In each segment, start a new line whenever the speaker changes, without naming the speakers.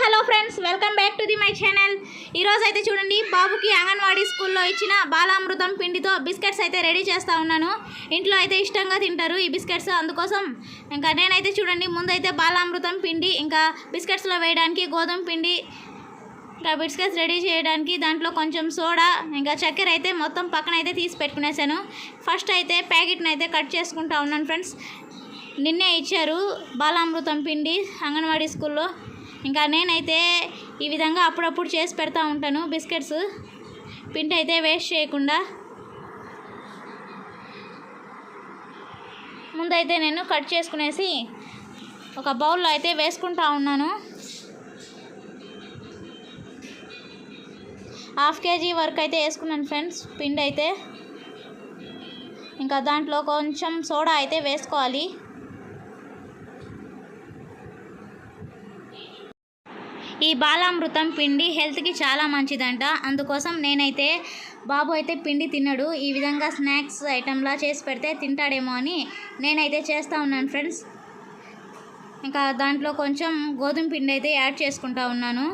Hello friends welcome back to the my channel. ఈరోజు అయితే చూడండి బాబుకి అంగన్వాడీ స్కూల్లో ఇచ్చిన బాలామృతం పిండితో బిస్కెట్స్ అయితే రెడీ చేస్తూ ఉన్నాను. ఇంట్లో అయితే ఇష్టంగా తింటారు ఈ బిస్కెట్స్. అందుకోసం ఇంకా నేనైతే చూడండి ముందైతే బాలామృతం పిండి ఇంకా బిస్కెట్స్లో వేయడానికి గోధుమ పిండి ఇంకా బిస్కెట్స్ రెడీ చేయడానికి దాంట్లో కొంచెం సోడా ఇంకా చక్కెర అయితే మొత్తం పక్కన అయితే తీసి పెట్టుకునేసాను. ఫస్ట్ అయితే ప్యాకెట్ని అయితే కట్ చేసుకుంటా ఉన్నాను ఫ్రెండ్స్. నిన్నే ఇచ్చారు బాలామృతం పిండి అంగన్వాడీ స్కూల్లో. ఇంకా నేనైతే ఈ విధంగా అప్పుడప్పుడు చేసి పెడతా ఉంటాను బిస్కెట్స్. పిండి అయితే వేస్ట్ చేయకుండా. ముందైతే నేను కట్ చేసుకునేసి ఒక బౌల్లో అయితే వేసుకుంటా ఉన్నాను. హాఫ్ కేజీ వరకు అయితే వేసుకున్నాను ఫ్రెండ్స్ పిండి అయితే. ఇంకా దాంట్లో కొంచెం సోడా అయితే వేసుకోవాలి. ఈ బాలామృతం పిండి హెల్త్కి చాలా మంచిదంట. అందుకోసం నేనైతే బాబు అయితే పిండి తినడు ఈ విధంగా స్నాక్స్ ఐటెంలా చేసి పెడితే తింటాడేమో అని నేనైతే చేస్తూ ఉన్నాను ఫ్రెండ్స్. ఇంకా దాంట్లో కొంచెం గోధుమ పిండి అయితే యాడ్ చేసుకుంటా ఉన్నాను.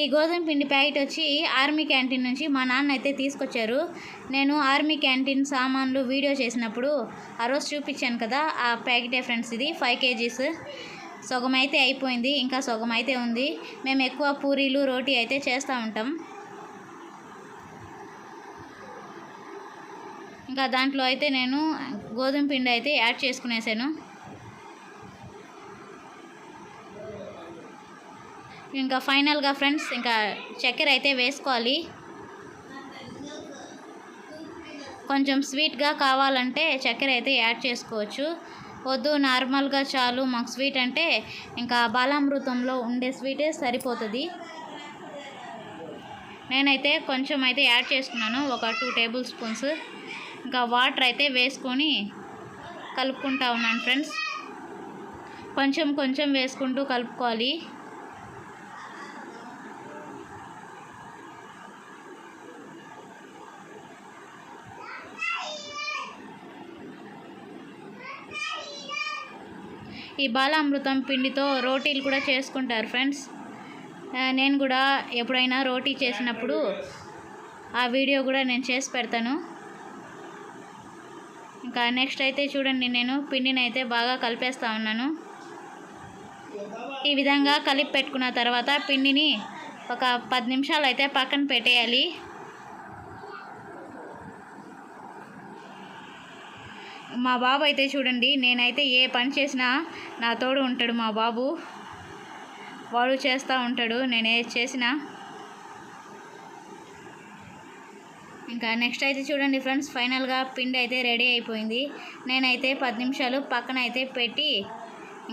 ఈ గోధుమ పిండి ప్యాకెట్ వచ్చి ఆర్మీ క్యాంటీన్ నుంచి మా నాన్న అయితే తీసుకొచ్చారు. నేను ఆర్మీ క్యాంటీన్ సామాన్లు వీడియో చేసినప్పుడు ఆ రోజు చూపించాను కదా ఆ ప్యాకెటే ఫ్రెండ్స్ ఇది ఫైవ్ కేజీస్. సగం అయితే అయిపోయింది ఇంకా సగం అయితే ఉంది. మేము ఎక్కువ పూరీలు రోటీ అయితే చేస్తూ ఉంటాం. ఇంకా దాంట్లో అయితే నేను గోధుమ పిండి అయితే యాడ్ చేసుకునేసాను. ఇంకా ఫైనల్గా ఫ్రెండ్స్ ఇంకా చక్కెర అయితే వేసుకోవాలి. కొంచెం స్వీట్గా కావాలంటే చక్కెర అయితే యాడ్ చేసుకోవచ్చు. వద్దు నార్మల్గా చాలు మాకు స్వీట్ అంటే ఇంకా బాలామృతంలో ఉండే స్వీటే సరిపోతుంది. నేనైతే కొంచెం అయితే యాడ్ చేసుకున్నాను ఒక టూ టేబుల్ స్పూన్స్ ఇంకా వాటర్ అయితే వేసుకొని కలుపుకుంటా ఉన్నాను ఫ్రెండ్స్ కొంచెం కొంచెం వేసుకుంటూ కలుపుకోవాలి. ఈ బాలామృతం పిండితో రోటీలు కూడా చేసుకుంటారు ఫ్రెండ్స్. నేను కూడా ఎప్పుడైనా రోటీ చేసినప్పుడు ఆ వీడియో కూడా నేను చేసి పెడతాను. ఇంకా నెక్స్ట్ అయితే చూడండి నేను పిండిని అయితే బాగా కలిపేస్తా ఉన్నాను. ఈ విధంగా కలిపి పెట్టుకున్న తర్వాత పిండిని ఒక పది నిమిషాలు అయితే పక్కన పెట్టేయాలి. మా బాబు అయితే చూడండి నేనైతే ఏ పని చేసినా నా తోడు ఉంటాడు మా బాబు. వాడు చేస్తూ ఉంటాడు నేను ఏది చేసినా. ఇంకా నెక్స్ట్ అయితే చూడండి ఫ్రెండ్స్ ఫైనల్గా పిండి అయితే రెడీ అయిపోయింది. నేనైతే పది నిమిషాలు పక్కన అయితే పెట్టి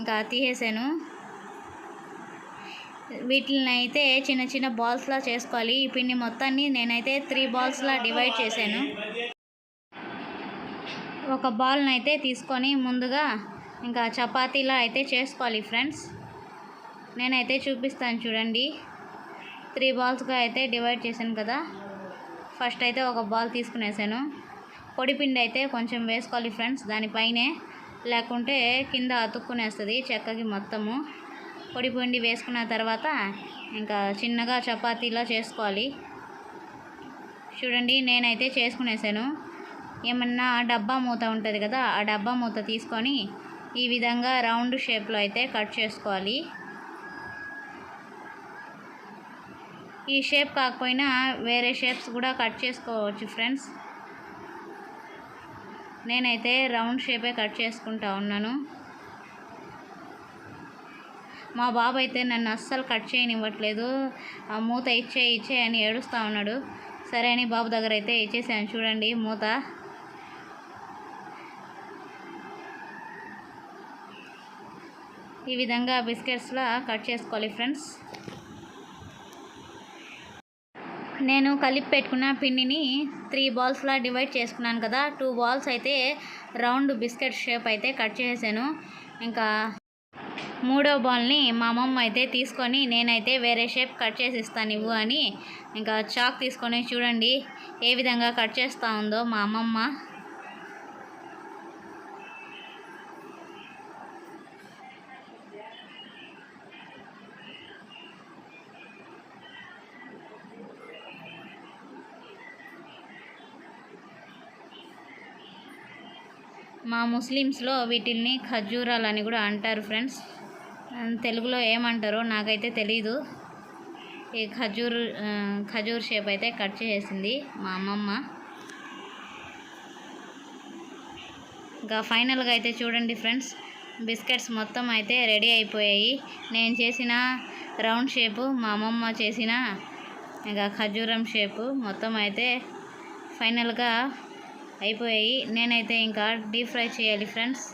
ఇంకా తీసేసాను. వీటిని అయితే చిన్న చిన్న బాల్స్లా చేసుకోవాలి. ఈ పిండి మొత్తాన్ని నేనైతే త్రీ బాల్స్లా డివైడ్ చేశాను. ఒక బాల్ని అయితే తీసుకొని ముందుగా ఇంకా చపాతీలా అయితే చేసుకోవాలి ఫ్రెండ్స్. నేనైతే చూపిస్తాను చూడండి. త్రీ బాల్స్గా అయితే డివైడ్ చేశాను కదా. ఫస్ట్ అయితే ఒక బాల్ తీసుకునేసాను. పొడిపిండి అయితే కొంచెం వేసుకోవాలి ఫ్రెండ్స్. దానిపైనే లేకుంటే కింద అతుక్కునేస్తుంది చెక్కకి మొత్తము. పొడిపిండి వేసుకున్న తర్వాత ఇంకా చిన్నగా చపాతీలా చేసుకోవాలి. చూడండి నేనైతే చేసుకునేసాను. ఏమన్నా డబ్బా మూత ఉంటుంది కదా ఆ డబ్బా మూత తీసుకొని ఈ విధంగా రౌండ్ షేప్లో అయితే కట్ చేసుకోవాలి. ఈ షేప్ కాకపోయినా వేరే షేప్స్ కూడా కట్ చేసుకోవచ్చు ఫ్రెండ్స్. నేనైతే రౌండ్ షేపే కట్ చేసుకుంటా ఉన్నాను. మా బాబు అయితే నన్ను అస్సలు కట్ చేయనివ్వట్లేదు. ఆ మూత ఇచ్చే ఇచ్చే అని ఏడుస్తూ ఉన్నాడు. సరే అని బాబు దగ్గర అయితే ఇచ్చేసాను. చూడండి మూత. ఈ విధంగా బిస్కెట్స్లా కట్ చేసుకోవాలి ఫ్రెండ్స్. నేను కలిపి పెట్టుకున్న పిండిని త్రీ బాల్స్లా డివైడ్ చేసుకున్నాను కదా. టూ బాల్స్ అయితే రౌండ్ బిస్కెట్ షేప్ అయితే కట్ చేసాను ఇంకా మూడో బాల్ని మా అమ్మమ్మ అయితే తీసుకొని నేనైతే వేరే షేప్ కట్ చేసి ఇస్తాను ఇవ్వు అని. ఇంకా చాక్ తీసుకొని చూడండి ఏ విధంగా కట్ చేస్తూ ఉందో మా అమ్మమ్మ. మా ముస్లిమ్స్లో వీటిల్ని ఖజూరాలు అని కూడా అంటారు ఫ్రెండ్స్. తెలుగులో ఏమంటారో నాకైతే తెలీదు. ఈ ఖజూర్ ఖజూర్ షేప్ అయితే కట్ చేసింది మా అమ్మమ్మ. ఇంకా ఫైనల్గా అయితే చూడండి ఫ్రెండ్స్ బిస్కెట్స్ మొత్తం అయితే రెడీ అయిపోయాయి. నేను చేసిన రౌండ్ షేపు మా అమ్మమ్మ చేసిన ఇంకా ఖజూరం షేపు మొత్తం అయితే ఫైనల్గా అయిపోయాయి. నేనైతే ఇంకా డీప్ ఫ్రై చేయాలి ఫ్రెండ్స్.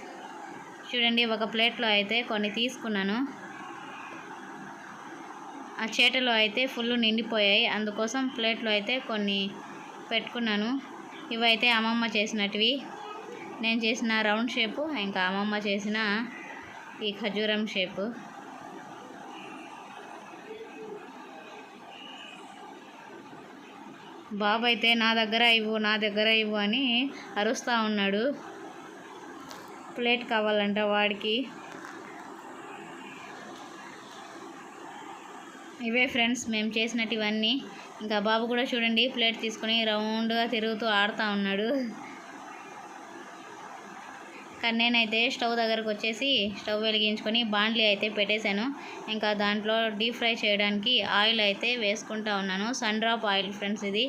చూడండి ఒక ప్లేట్లో అయితే కొన్ని తీసుకున్నాను. ఆ చేటలో అయితే ఫుల్ నిండిపోయాయి. అందుకోసం ప్లేట్లో అయితే కొన్ని పెట్టుకున్నాను. ఇవైతే అమ్మమ్మ చేసినటివి. నేను చేసిన రౌండ్ షేపు ఇంకా అమ్మమ్మ చేసిన ఈ ఖజూరం షేపు. బాబు అయితే నా దగ్గర ఇవ్వు నా దగ్గర ఇవ్వు అని అరుస్తూ ఉన్నాడు. ప్లేట్ కావాలంట వాడికి. ఇవే ఫ్రెండ్స్ మేము చేసినట్టు ఇవన్నీ ఇంకా బాబు కూడా చూడండి ప్లేట్ తీసుకొని రౌండ్గా తిరుగుతూ ఆడుతూ ఉన్నాడు. కానీ నేనైతే స్టవ్ దగ్గరకు వచ్చేసి స్టవ్ వెలిగించుకొని బాండ్లీ అయితే పెట్టేశాను. ఇంకా దాంట్లో డీప్ ఫ్రై చేయడానికి ఆయిల్ అయితే వేసుకుంటా ఉన్నాను. సన్ డ్రాప్ ఆయిల్ ఫ్రెండ్స్ ఇది.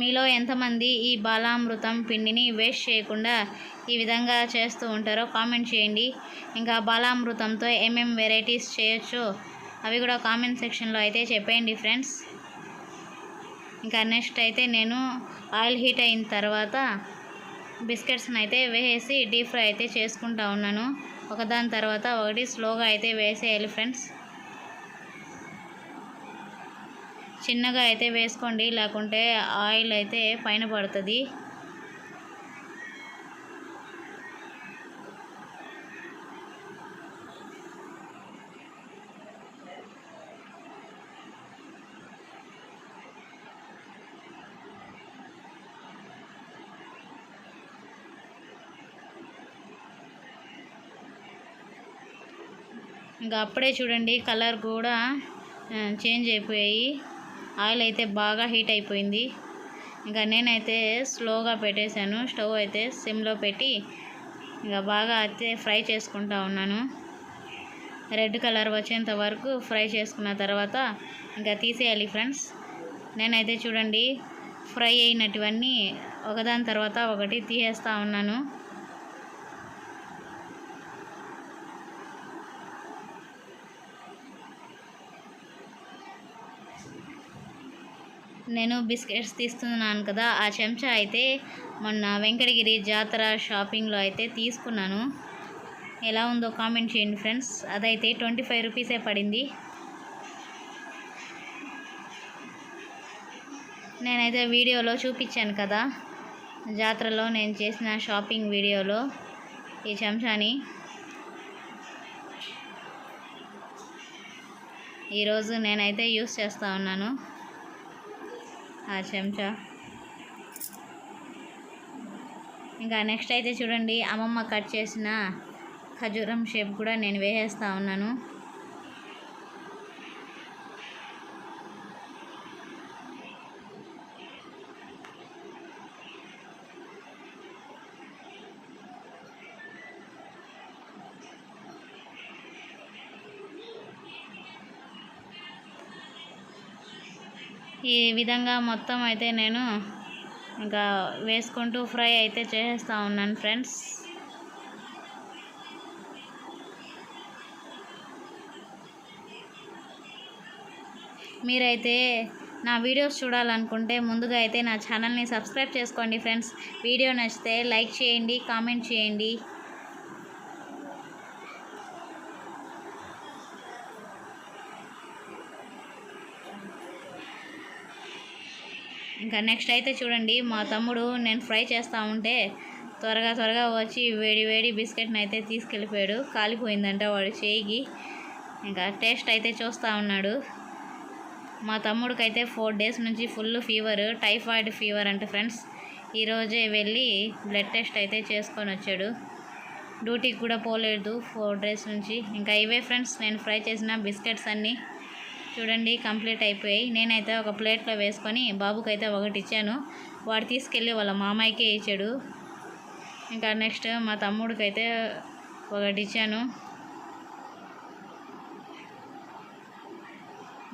మీలో ఎంతమంది ఈ బాలామృతం పిండిని వేస్ట్ చేయకుండా ఈ విధంగా చేస్తూ ఉంటారో కామెంట్ చేయండి. ఇంకా బాలామృతంతో ఏమేం వెరైటీస్ చేయొచ్చో అవి కూడా కామెంట్ సెక్షన్లో అయితే చెప్పేయండి ఫ్రెండ్స్. ఇంకా నెక్స్ట్ అయితే నేను ఆయిల్ హీట్ అయిన తర్వాత బిస్కెట్స్ని అయితే వేసి డీప్ ఫ్రై అయితే చేసుకుంటా ఉన్నాను. ఒకదాని తర్వాత ఒకటి స్లోగా అయితే వేసేయాలి ఫ్రెండ్స్. చిన్నగా అయితే వేసుకోండి లేకుంటే ఆయిల్ అయితే పైన పడుతుంది. ఇంకా అప్పుడే చూడండి కలర్ కూడా చేంజ్ అయిపోయాయి. ఆయిల్ అయితే బాగా హీట్ అయిపోయింది. ఇంకా నేనైతే స్లోగా పెట్టేశాను. స్టవ్ అయితే సిమ్లో పెట్టి ఇంకా బాగా అయితే ఫ్రై చేసుకుంటా ఉన్నాను. రెడ్ కలర్ వచ్చేంత వరకు ఫ్రై చేసుకున్న తర్వాత ఇంకా తీసేయాలి ఫ్రెండ్స్. నేనైతే చూడండి ఫ్రై అయినటువన్నీ ఒకదాని తర్వాత ఒకటి తీసేస్తూ ఉన్నాను. నేను బిస్కెట్స్ తీస్తున్నాను కదా ఆ చెంచా అయితే మొన్న వెంకటగిరి జాతర షాపింగ్లో అయితే తీసుకున్నాను. ఎలా ఉందో కామెంట్ చేయండి ఫ్రెండ్స్. అదైతే ట్వంటీ ఫైవ్ రూపీసే పడింది. నేనైతే వీడియోలో చూపించాను కదా జాతరలో నేను చేసిన షాపింగ్ వీడియోలో ఈ చెంచాని. ఈరోజు నేనైతే యూస్ చేస్తూ ఉన్నాను. ఆ చెంచా. ఇంకా నెక్స్ట్ అయితే చూడండి అమ్మమ్మ కట్ చేసిన ఖజూరం షేప్ కూడా నేను వేసేస్తూ ఉన్నాను. ఈ విధంగా మొత్తం అయితే నేను ఇంకా వేసుకుంటూ ఫ్రై అయితే చేసేస్తూ ఉన్నాను ఫ్రెండ్స్. మీరైతే నా వీడియోస్ చూడాలనుకుంటే ముందుగా అయితే నా ఛానల్ని సబ్స్క్రైబ్ చేసుకోండి ఫ్రెండ్స్. వీడియో నచ్చితే లైక్ చేయండి కామెంట్ చేయండి. ఇంకా నెక్స్ట్ అయితే చూడండి మా తమ్ముడు నేను ఫ్రై చేస్తూ ఉంటే త్వరగా త్వరగా వచ్చి వేడి వేడి బిస్కెట్ని అయితే తీసుకెళ్ళిపోయాడు. కాలిపోయిందంట వాడు చేయికి. ఇంకా టేస్ట్ అయితే చూస్తూ ఉన్నాడు. మా తమ్ముడికైతే ఫోర్ డేస్ నుంచి ఫుల్ ఫీవర్ టైఫాయిడ్ ఫీవర్ అంట ఫ్రెండ్స్ ఈరోజే వెళ్ళి బ్లడ్ టెస్ట్ అయితే చేసుకొని వచ్చాడు. డ్యూటీకి కూడా పోలేదు ఫోర్ డేస్ నుంచి. ఇంకా ఇవే ఫ్రెండ్స్ నేను ఫ్రై చేసిన బిస్కెట్స్ అన్నీ చూడండి కంప్లీట్ అయిపోయాయి. నేనైతే ఒక ప్లేట్లో వేసుకొని బాబుకి అయితే ఒకటి ఇచ్చాను. వాడు తీసుకెళ్ళి వాళ్ళ మామయ్యకే ఇచ్చాడు. ఇంకా నెక్స్ట్ మా తమ్ముడికి అయితే ఒకటి ఇచ్చాను.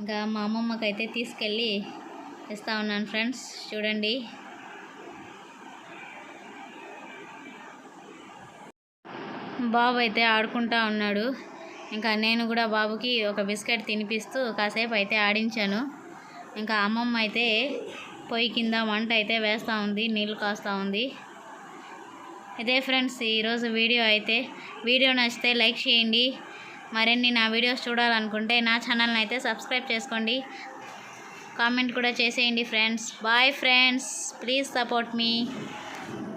ఇంకా మా అమ్మమ్మకి అయితే తీసుకెళ్ళి ఇస్తా ఉన్నాను ఫ్రెండ్స్. చూడండి. బాబు అయితే ఆడుకుంటా ఉన్నాడు. ఇంకా నేను కూడా బాబుకి ఒక బిస్కెట్ తినిపిస్తూ కాసేపు అయితే ఆడించాను. ఇంకా అమ్మమ్మ అయితే పొయ్యి కింద వంట అయితే వేస్తూ ఉంది నీళ్ళు కాస్తూ ఉంది. ఇదే ఫ్రెండ్స్ ఈరోజు వీడియో అయితే. వీడియో నచ్చితే లైక్ చేయండి. మరిన్ని నా వీడియోస్ చూడాలనుకుంటే నా ఛానల్ని అయితే సబ్స్క్రైబ్ చేసుకోండి. కామెంట్ కూడా చేసేయండి friends. Bye friends. Please support me.